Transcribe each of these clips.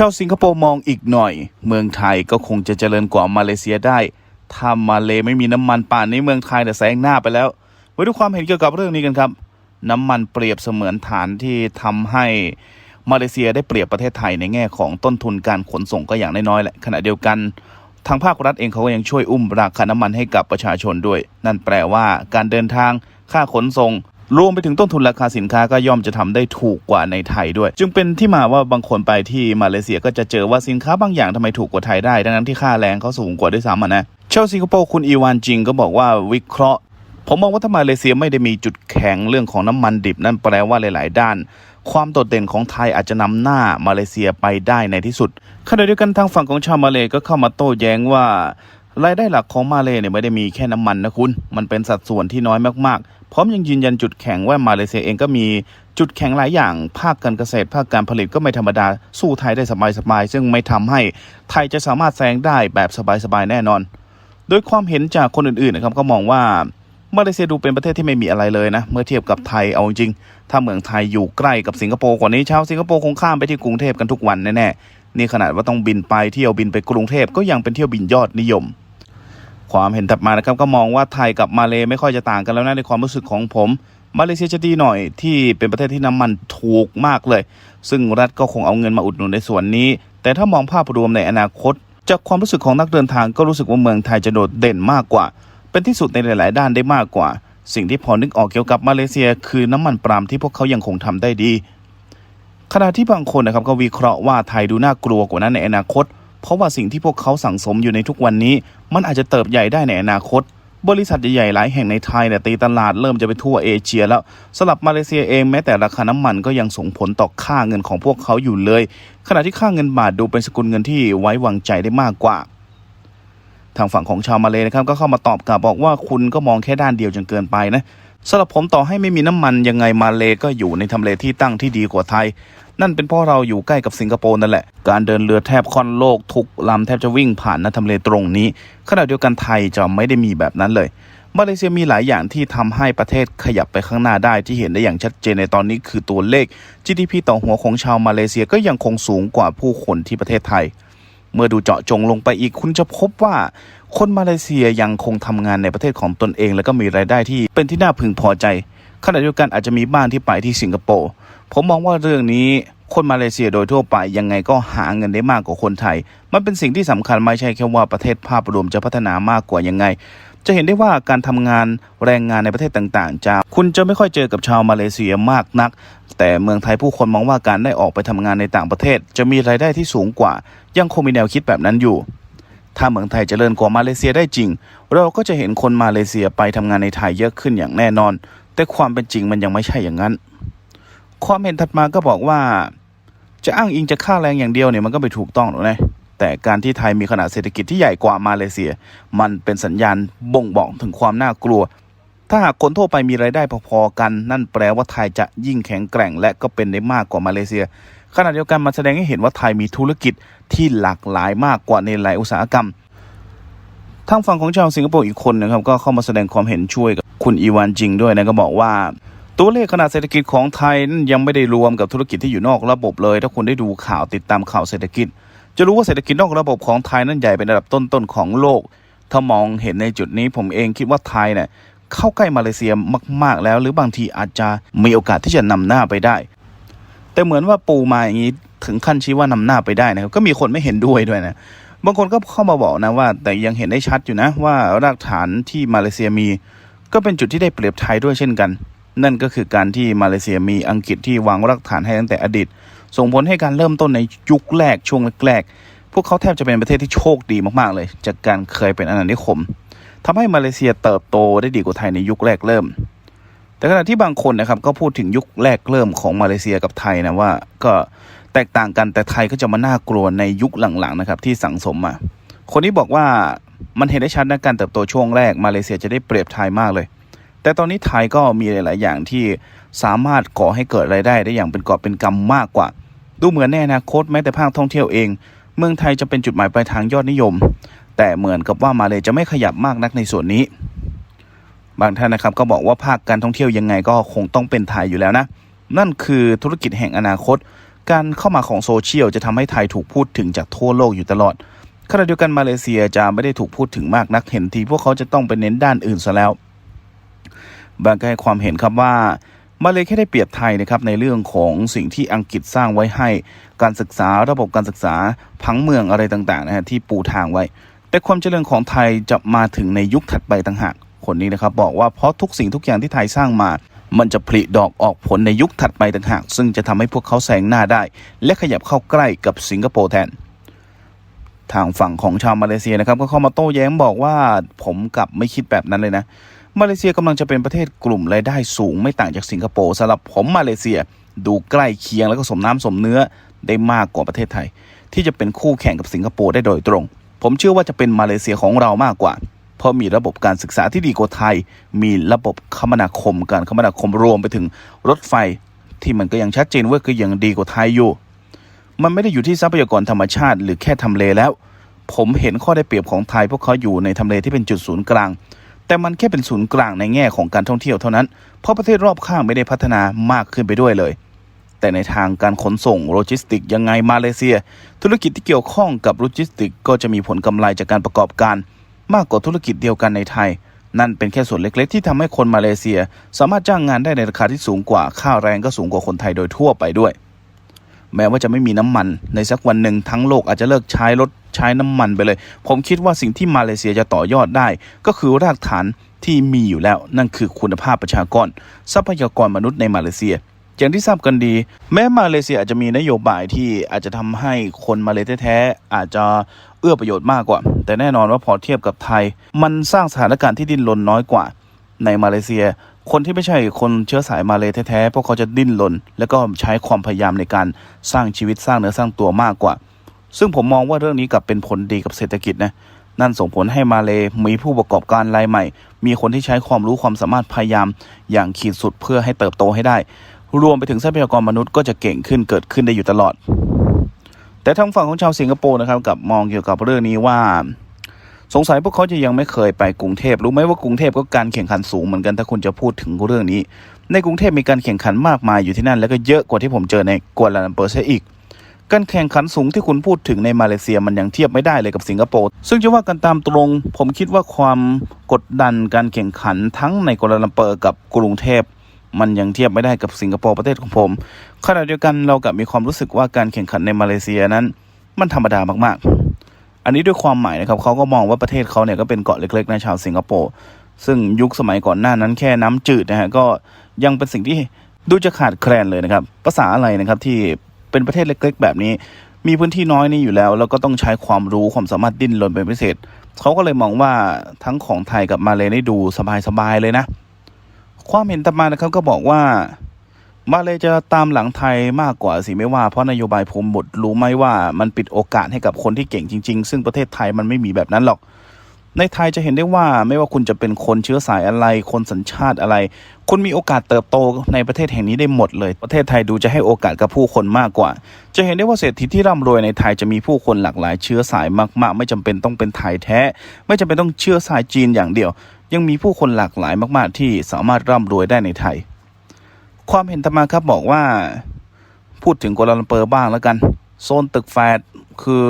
ชาวสิงคโปร์มองอีกหน่อย เมืองไทยก็คงจะเจริญกว่ามาเลเซียได้ ถ้ามาเลไม่มีน้ำมันป่านนี้เมืองไทยแต่แซงหน้าไปแล้วมาดูความเห็นเกี่ยวกับเรื่องนี้กันครับ น้ำมันเปรียบเสมือนฐานที่ทำให้มาเลเซียได้เปรียบประเทศไทยในแง่ของต้นทุนการขนส่งก็อย่างน้อยๆแหละขณะเดียวกัน ทางภาครัฐเองเขาก็ยังช่วยอุ้มราคาน้ำมันให้กับประชาชนด้วย นั่นแปลว่าการเดินทางค่าขนส่ง รวมไปถึงต้นทุนราคาสินค้าก็ย่อมจะทำได้ถูกกว่าในไทยด้วย จึงเป็นที่มาว่าบางคนไปที่มาเลเซียก็จะเจอว่าสินค้าบางอย่างทำไมถูกกว่าไทยได้ ดังนั้นที่ค่าแรงเขาสูงกว่าด้วยซ้ำอะนะชาสิงคโปร์คุณอีวานจิงก็บอกว่าวิเคราะห์ ผมมองว่าถ้ามาเลเซียไม่ได้มีจุดแข็งเรื่องของน้ำมันดิบ นั่นแปลว่าหลาย ๆ ด้าน ความโดดเด่นของไทยอาจจะนำหน้ามาเลเซียไปได้ในที่สุดขณะเดียวกันทางฝั่งของชาวมาเลก็เข้ามาโต้แย้งว่า รายได้หลักของมาเลเนี่ยไม่ได้มีแค่น้ำมันนะคุณ มันเป็นสัดส่วนที่น้อยมากๆ พร้อมยังยืนยันจุดแข็งว่ามาเลเซียเองก็มีจุดแข็งหลายอย่าง ภาคการเกษตรภาคการผลิตก็ไม่ธรรมดา สู้ไทยได้สบายๆ ซึ่งไม่ทำให้ไทยจะสามารถแซงได้แบบสบายๆ แน่นอน โดยความเห็นจากคนอื่นๆนะครับก็มองว่ามาเลเซียดูเป็นประเทศที่ไม่มีอะไรเลยนะ เมื่อเทียบกับไทยเอาจริง ถ้าเมืองไทยอยู่ใกล้กับสิงคโปร์กว่านี้ชาวสิงคโปร์คงข้ามไปที่กรุงเทพกันทุกวันแน่ๆนี่ขนาดว่าต้องบินไปเที่ยวบินไปกรุงเทพก็ยังเป็นเที่ยวบินยอดนิยม ความเห็นถัดมานะครับก็มองว่าไทยกับมาเลไม่ค่อยจะต่างกันแล้วนะในความรู้สึกของผม มาเลเซียจะดีหน่อยที่เป็นประเทศที่น้ำมันถูกมากเลย ซึ่งรัฐก็คงเอาเงินมาอุดหนุนในส่วนนี้ แต่ถ้ามองภาพรวมในอนาคต จากความรู้สึกของนักเดินทางก็รู้สึกว่าเมืองไทยจะโดดเด่นมากกว่า เป็นที่สุดในหลาย ๆ ด้านได้มากกว่า สิ่งที่พอนึกออกเกี่ยวกับมาเลเซีย คือน้ำมันปาล์มที่พวกเขายังคงทำได้ดีขณะที่บางคนนะครับก็วิเคราะห์ว่าไทยดูน่ากลัวกว่านั้นในอนาคต เพราะว่าสิ่งที่พวกเขาสั่งสมอยู่ในทุกวันนี้ มันอาจจะเติบใหญ่ได้ในอนาคต บริษัทใหญ่ๆหลายแห่งในไทยเนี่ยตีตลาดเริ่มจะไปทั่วเอเชียแล้วสำหรับมาเลเซียเองแม้แต่ราคาน้ำมันก็ยังส่งผลต่อค่าเงินของพวกเขาอยู่เลย ขณะที่ค่าเงินบาทดูเป็นสกุลเงินที่ไว้วางใจได้มากกว่าทางฝั่งของชาวมาเลนะครับก็เข้ามาตอบกลับบอกว่าคุณก็มองแค่ด้านเดียวจนเกินไปนะ สำหรับผมต่อให้ไม่มีน้ำมันยังไงมาเลก็อยู่ในทำเลที่ตั้งที่ดีกว่าไทย นั่นเป็นเพราะเราอยู่ใกล้กับสิงคโปร์นั่นแหละ การเดินเรือแทบค่อนโลกทุกลำแทบจะวิ่งผ่านนะทำเลตรงนี้ขณะเดียวกันไทยจะไม่ได้มีแบบนั้นเลยมาเลเซียมีหลายอย่างที่ทำให้ประเทศขยับไปข้างหน้าได้ที่เห็นได้อย่างชัดเจนในตอนนี้คือตัวเลข GDP ต่อหัวของชาวมาเลเซียก็ยังคงสูงกว่าผู้คนที่ประเทศไทย เมื่อดูเจาะจงลงไปอีกคุณจะพบว่า คนมาเลเซียยังคงทำงานในประเทศของตนเอง แล้วก็มีรายได้ที่เป็นที่น่าพึงพอใจขณะเดียวกันอาจจะมีบ้านที่ไปที่สิงคโปร์ผมมองว่าเรื่องนี้ คนมาเลเซียโดยทั่วไปยังไงก็หาเงินได้มากกว่าคนไทย มันเป็นสิ่งที่สำคัญไม่ใช่แค่ว่าประเทศภาพรวมจะพัฒนามากกว่ายังไง จะเห็นได้ว่าการทำงานแรงงานในประเทศต่างๆจะคุณจะไม่ค่อยเจอกับชาวมาเลเซียมากนัก แต่เมืองไทยผู้คนมองว่าการได้ออกไปทำงานในต่างประเทศ จะมีรายได้ที่สูงกว่า ยังคงมีแนวคิดแบบนั้นอยู่ถ้าเมืองไทยจเจริญกว่ามาเลเซียได้จริง เราก็จะเห็นคนมาเลเซียไปทำงานในไทยเยอะขึ้นอย่างแน่นอน แต่ความเป็นจริงมันยังไม่ใช่อย่างนั้น ความเห็นถัดมาก็บอกว่า จะอ้างอิงจะค่าแรงอย่างเดียวเนี่ยมันก็ไม่ถูกต้องหรอกนะแต่การที่ไทยมีขนาดเศรษฐกิจที่ใหญ่กว่ามาเลเซีย มันเป็นสัญญาณบ่งบอกถึงความน่ากลัว ถ้าหากคนทั่วไปมีรายได้พอๆกัน นั่นแปลว่าไทยจะยิ่งแข็งแกร่ง และก็เป็นได้มากกว่ามาเลเซีย ขณะเดียวกันมันแสดงให้เห็นว่าไทยมีธุรกิจที่หลากหลายมากกว่าในหลายอุตสาหกรรมทางฝั่งของชาวสิงคโปร์อีกคนนะครับก็เข้ามาแสดงความเห็นช่วยกับคุณอีวานจิงด้วยนะก็บอกว่า ตัวเลขขนาดเศรษฐกิจของไทยนั้นยังไม่ได้รวมกับธุรกิจที่อยู่นอกระบบเลย ถ้าคุณได้ดูข่าวติดตามข่าวเศรษฐกิจ จะรู้ว่าเศรษฐกิจนอกระบบของไทยนั้นใหญ่เป็นระดับต้นๆของโลก ถ้ามองเห็นในจุดนี้ผมเองคิดว่าไทยเนี่ยเข้าใกล้มาเลเซียมาก ๆ แล้ว หรือบางทีอาจจะมีโอกาสที่จะนำหน้าไปได้ แต่เหมือนว่าปูมาอย่างนี้ถึงขั้นชี้ว่านำหน้าไปได้นะครับก็มีคนไม่เห็นด้วยด้วยนะบางคนก็เข้ามาบอกนะว่า แต่ยังเห็นได้ชัดอยู่นะว่ารากฐานที่มาเลเซียมี ก็เป็นจุดที่ได้เปรียบไทยด้วยเช่นกัน นั่นก็คือการที่มาเลเซียมีอังกฤษที่วางรากฐานให้ตั้งแต่อดีต ส่งผลให้การเริ่มต้นในยุคแรกช่วงแรกๆ พวกเขาแทบจะเป็นประเทศที่โชคดีมากๆเลย จากการเคยเป็นอาณานิคมทำให้มาเลเซียเติบโตได้ดีกว่าไทยในยุคแรกเริ่ม แต่ขณะที่บางคนนะครับก็พูดถึงยุคแรกเริ่มของมาเลเซียกับไทยนะว่าก็แตกต่างกันแต่ไทยก็จะมาน่ากลัวในยุคหลังๆนะครับที่สังสมมา คนนี้บอกว่ามันเห็นได้ชัดนะการเติบโตช่วงแรกมาเลเซียจะได้เปรียบไทยมากเลย แต่ตอนนี้ไทยก็มีหลาย ๆ อย่างที่สามารถก่อให้เกิดรายได้ได้อย่างเป็นกอบเป็นกำมากกว่า ดูเหมือนในอนาคตแม้แต่ภาคท่องเที่ยวเอง เมืองไทยจะเป็นจุดหมายปลายทางยอดนิยม แต่เหมือนกับว่ามาเลยจะไม่ขยับมากนักในส่วนนี้ บางท่านนะครับก็บอกว่าภาคการท่องเที่ยวยังไงก็คงต้องเป็นไทยอยู่แล้วนะ นั่นคือธุรกิจแห่งอนาคต การเข้ามาของโซเชียลจะทำให้ไทยถูกพูดถึงจากทั่วโลกอยู่ตลอดขณะเดียวกันมาเลเซียจะไม่ได้ถูกพูดถึงมากนักเห็นทีพวกเขาจะต้องไปเน้นด้านอื่นซะแล้ว บางก็ให้ความเห็นครับว่ามาเลยแค่ได้เปรียบไทยนะครับในเรื่องของสิ่งที่อังกฤษสร้างไว้ให้การศึกษาระบบการศึกษาพังเมืองอะไรต่างๆนะฮะที่ปูทางไว้ แต่ความเจริญของไทยจะมาถึงในยุคถัดไปต่างหากคนนี้นะครับบอกว่าเพราะทุกสิ่งทุกอย่างที่ไทยสร้างมา มันจะผลิดอกออกผลในยุคถัดไปต่างหาก ซึ่งจะทำให้พวกเขาแซงหน้าได้ และขยับเข้าใกล้กับสิงคโปร์แทน ทางฝั่งของชาวมาเลเซียนะครับก็เข้ามาโต้แย้งบอกว่าผมกลับไม่คิดแบบนั้นเลยนะ มาเลเซียกำลังจะเป็นประเทศกลุ่มรายได้สูงไม่ต่างจากสิงคโปร์สำหรับผมมาเลเซียดูใกล้เคียงแล้วก็สมน้ำสมเนื้อได้มากกว่าประเทศไทย ที่จะเป็นคู่แข่งกับสิงคโปร์ได้โดยตรง ผมเชื่อว่าจะเป็นมาเลเซียของเรามากกว่า เพราะมีระบบการศึกษาที่ดีกว่าไทย มีระบบคมนาคมการคมนาคมรวมไปถึงรถไฟ ที่มันก็ยังชัดเจนว่าคือยังดีกว่าไทยอยู่ มันไม่ได้อยู่ที่ทรัพยากรธรรมชาติ หรือแค่ทำเลแล้ว ผมเห็นข้อได้เปรียบของไทย พวกเขาอยู่ในทำเลที่เป็นจุดศูนย์กลาง แต่มันแค่เป็นศูนย์กลางในแง่ของการท่องเที่ยวเท่านั้น เพราะประเทศรอบข้างไม่ได้พัฒนามากขึ้นไปด้วยเลย แต่ในทางการขนส่งโลจิสติกยังไงมาเลเซีย ธุรกิจที่เกี่ยวข้องกับโลจิสติก ก็จะมีผลกำไรจากการประกอบการ มากกว่าธุรกิจเดียวกันในไทย นั่นเป็นแค่ส่วนเล็กๆ ที่ทำให้คนมาเลเซีย สามารถจ้างงานได้ในราคาที่สูงกว่าค่าแรงก็สูงกว่าคนไทยโดยทั่วไปด้วย แม้ว่าจะไม่มีน้ำมันในสักวันหนึ่งทั้งโลกอาจจะเลิกใช้รถใช้น้ำมันไปเลย ผมคิดว่าสิ่งที่มาเลเซียจะต่อยอดได้ ก็คือรากฐานที่มีอยู่แล้ว นั่นคือคุณภาพประชากร ทรัพยากรมนุษย์ในมาเลเซียอย่างที่ทราบกันดี แม้มาเลเซียอาจจะมีนโยบายที่อาจจะทำให้คนมาเลแท้ๆอาจจะเอื้อประโยชน์มากกว่า แต่แน่นอนว่าพอเทียบกับไทย มันสร้างสถานการณ์ที่ดิ้นรนน้อยกว่าในมาเลเซีย คนที่ไม่ใช่คนเชื้อสายมาเลยแท้ๆ พวกเขาจะดิ้นรนแล้วก็ใช้ความพยายามในการสร้างชีวิตสร้างเนื้อสร้างตัวมากกว่า ซึ่งผมมองว่าเรื่องนี้กลับเป็นผลดีกับเศรษฐกิจนะนั่นส่งผลให้มาเลมีผู้ประกอบการรายใหม่ มีคนที่ใช้ความรู้ความสามารถพยายามอย่างขีดสุดเพื่อให้เติบโตให้ได้ รวมไปถึงทรัพยากรมนุษย์ก็จะเก่งขึ้นเกิดขึ้นได้อยู่ตลอด แต่ทางฝั่งของชาวสิงคโปร์นะครับกับมองเกี่ยวกับเรื่องนี้ว่า สงสัยพวกเขาจะยังไม่เคยไปกรุงเทพรู้ไหมว่ากรุงเทพก็การแข่งขันสูงเหมือนกันถ้าคุณจะพูดถึงเรื่องนี้ ในกรุงเทพมีการแข่งขันมากมายอยู่ที่นั่น แล้วก็เยอะกว่าที่ผมเจอในกัวลาลัมเปอร์เสียอีกการแข่งขันสูงที่คุณพูดถึงในมาเลเซียมันยังเทียบไม่ได้เลยกับสิงคโปร์ซึ่งจะว่ากันตามตรง ผมคิดว่าความกดดันการแข่งขันทั้งในกัวลาลัมเปอร์กับกรุงเทพมันยังเทียบไม่ได้กับสิงคโปร์ประเทศของผมขณะเดียวกันเรากับมีความรู้สึกว่าการแข่งขันในมาเลเซียนั้น มันธรรมดามากๆ อันนี้ด้วยความหมายนะครับเขาก็มองว่าประเทศเขาเนี่ยก็เป็นเกาะเล็กๆในชาวสิงคโปร์ซึ่งยุคสมัยก่อนหน้านั้นแค่น้ำจืดนะฮะก็ยังเป็นสิ่งที่ดูจะขาดแคลนเลยนะครับ ภาษาอะไรนะครับที่เป็นประเทศเล็ก ๆ แบบนี้ มีพื้นที่น้อยนี่อยู่แล้ว แล้วก็ต้องใช้ความรู้ความสามารถดิ้นรนเป็นพิเศษเขาก็เลยมองว่าทั้งของไทยกับมาเลนี่ดูสบายๆเลยนะ ความเห็นต่อมานะครับก็บอกว่า มาเลยจะตามหลังไทยมากกว่าสิไม่ว่าเพราะนโยบายภูมิบุตรรู้ไหมว่ามันปิดโอกาสให้กับคนที่เก่งจริง ๆ ซึ่งประเทศไทยมันไม่มีแบบนั้นหรอก ในไทยจะเห็นได้ว่าไม่ว่าคุณจะเป็นคนเชื้อสายอะไร คนสัญชาติอะไร คุณมีโอกาสเติบโตในประเทศแห่งนี้ได้หมดเลย ประเทศไทยดูจะให้โอกาสกับผู้คนมากกว่า จะเห็นได้ว่าเศรษฐีที่ร่ำรวยในไทยจะมีผู้คนหลากหลาย เชื้อสายมาก ๆ ไม่จำเป็นต้องเป็นไทยแท้ ไม่จำเป็นต้องเชื้อสายจีนอย่างเดียว ยังมีผู้คนหลากหลายมาก ๆ ที่สามารถร่ำรวยได้ในไทย ความเห็นธรรมาครับบอกว่า พูดถึงกัวลาลัมเปอร์บ้างแล้วกัน โซนตึกแฟดคือ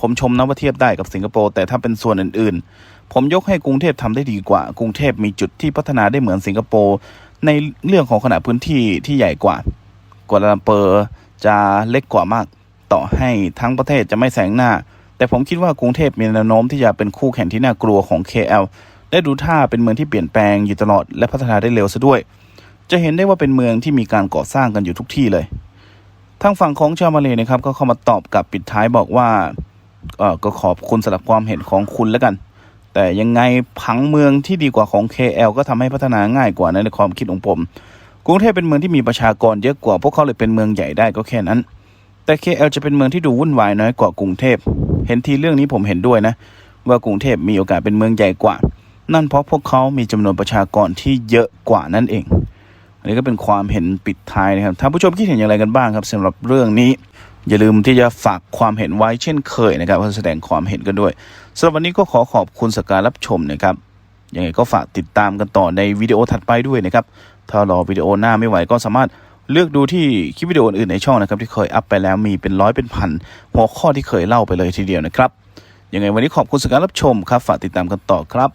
ผมชมนะว่าเทียบได้กับสิงคโปร์แต่ถ้าเป็นส่วนอื่นๆ ผมยกให้กรุงเทพทำได้ดีกว่า กรุงเทพมีจุดที่พัฒนาได้เหมือนสิงคโปร์ในเรื่องของขนาดพื้นที่ที่ใหญ่กว่ากัวลาลัมเปอร์จะเล็กกว่ามากต่อให้ทั้งประเทศจะไม่แสงหน้า แต่ผมคิดว่ากรุงเทพมีแนวโน้มที่จะเป็นคู่แข่งที่น่ากลัวของ KL และดูท่าเป็นเมืองที่เปลี่ยนแปลงอยู่ตลอดและพัฒนาได้เร็วซะด้วย จะเห็นได้ว่าเป็นเมืองที่มีการก่อสร้างกันอยู่ทุกที่เลยทางฝั่งของชาวมาเลนะครับก็เข้ามาตอบกับปิดท้ายบอกว่าเออก็ขอบคุณสำหรับความเห็นของคุณแล้วกัน แต่ยังไงผังเมืองที่ดีกว่าของ KL ก็ทำให้พัฒนาง่ายกว่าในความคิดของผม กรุงเทพเป็นเมืองที่มีประชากรเยอะกว่าพวกเขาเลยเป็นเมืองใหญ่ได้ก็แค่นั้น แต่ KL จะเป็นเมืองที่ดูวุ่นวายน้อยกว่ากรุงเทพ เห็นทีเรื่องนี้ผมเห็นด้วยนะ ว่ากรุงเทพมีโอกาสเป็นเมืองใหญ่กว่า นั่นเพราะพวกเขามีจำนวนประชากรที่เยอะกว่านั่นเอง อันนี้ก็เป็นความเห็นปิดท้ายนะครับท่านผู้ชมคิดเห็นอย่างไรกันบ้างครับสำหรับเรื่องนี้ อย่าลืมที่จะฝากความเห็นไว้เช่นเคยนะครับเพื่อแสดงความเห็นกันด้วยสำหรับวันนี้ก็ขอขอบคุณสกการรับชมนะครับยังไงก็ฝากติดตามกันต่อในวิดีโอถัดไปด้วยนะครับถ้ารอวิดีโอหน้าไม่ไหวก็สามารถเลือกดูที่คลิปวิดีโออื่นในช่องนะครับ ที่เคยอัพไปแล้วมีเป็นร้อยเป็นพันหัวข้อที่เคยเล่าไปเลยทีเดียวนะครับยังไงวันนี้ขอบคุณสำหรับการรับชมครับ ฝากติดตามกันต่อครับ